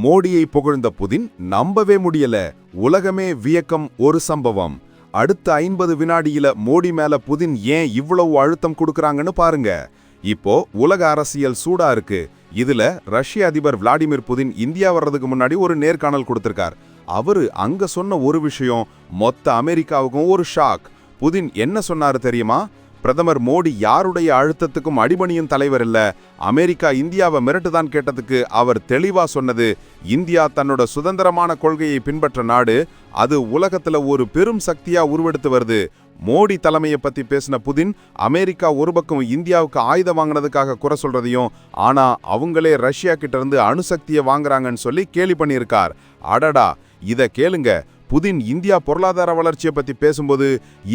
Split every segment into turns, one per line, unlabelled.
மோடியை புகழ்ந்த புதின் நம்பவே முடியல. உலகமே வியக்கம் ஒரு சம்பவம். அடுத்த ஐம்பது வினாடியில மோடி மேல புதின் ஏன் இவ்வளவு அழுத்தம் கொடுக்கறாங்கன்னு பாருங்க. இப்போ உலக அரசியல் சூடா இருக்கு. இதுல ரஷ்ய அதிபர் விளாடிமிர் புதின் இந்தியா வர்றதுக்கு முன்னாடி ஒரு நேர்காணல் கொடுத்திருக்கார். அவரு அங்க சொன்ன ஒரு விஷயம் மொத்த அமெரிக்காவுக்கும் ஒரு ஷாக். புதின் என்ன சொன்னாரு தெரியுமா? பிரதமர் மோடி யாருடைய அழுத்தத்துக்கும் அடிபணியும் தலைவர் இல்ல? அமெரிக்கா இந்தியாவை மிரட்டுதான் கேட்டதுக்கு அவர் தெளிவா சொன்னது இந்தியா தன்னோட சுதந்திரமான கொள்கையை பின்பற்ற நாடு அது உலகத்துல ஒரு பெரும் சக்தியா உருவெடுத்து வருது. மோடி தலைமையை பத்தி பேசின புதின் அமெரிக்கா ஒரு பக்கம் இந்தியாவுக்கு ஆயுதம் வாங்கினதுக்காக குறை சொல்றதையும் ஆனா அவங்களே ரஷ்யா கிட்ட இருந்து அணுசக்தியை வாங்குறாங்கன்னு சொல்லி கேலி பண்ணியிருக்கார். அடடா இதை கேளுங்க புதின் இந்தியா பொருளாதார வளர்ச்சியை பற்றி பேசும்போது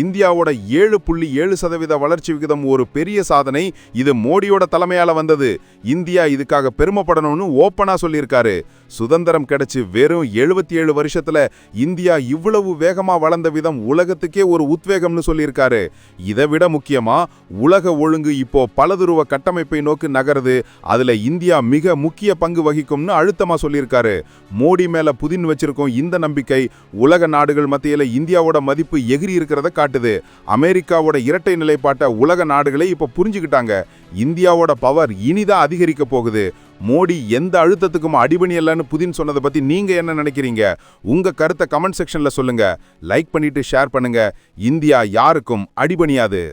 இந்தியாவோட ஏழு புள்ளி ஏழு சதவீத வளர்ச்சி விகிதம் ஒரு பெரிய சாதனை. இது மோடியோட தலைமையால் வந்தது. இந்தியா இதுக்காக பெருமைப்படணும்னு ஓப்பனாக சொல்லியிருக்காரு. சுதந்திரம் கிடைச்சி வெறும் எழுபத்தி ஏழு வருஷத்தில் இந்தியா இவ்வளவு வேகமாக வளர்ந்த விதம் உலகத்துக்கே ஒரு உத்வேகம்னு சொல்லியிருக்காரு. இதை விட முக்கியமாக உலக ஒழுங்கு இப்போ பலதுருவ கட்டமைப்பை நோக்கி நகருது. அதில் இந்தியா மிக முக்கிய பங்கு வகிக்கும்னு அழுத்தமாக சொல்லியிருக்காரு. மோடி மேலே புதின் வச்சிருக்கும் இந்த நம்பிக்கை உலக நாடுகள் மத்தியில் இந்தியாவோட மதிப்பு எகிரி இருக்கிறத காட்டுது. அமெரிக்காவோட இரட்டை நிலைப்பாட்டை உலக நாடுகளே இப்போ புரிஞ்சுக்கிட்டாங்க. இந்தியாவோட பவர் இனிதான் அதிகரிக்க போகுது. மோடி எந்த அழுத்தத்துக்கும் அடிபணியல்லன்னு புதின் சொன்னதை பற்றி நீங்கள் என்ன நினைக்கிறீங்க? உங்கள் கருத்தை கமெண்ட் செக்ஷனில் சொல்லுங்கள் லைக் பண்ணிவிட்டு ஷேர் பண்ணுங்கள் இந்தியா யாருக்கும் அடிபணியாது.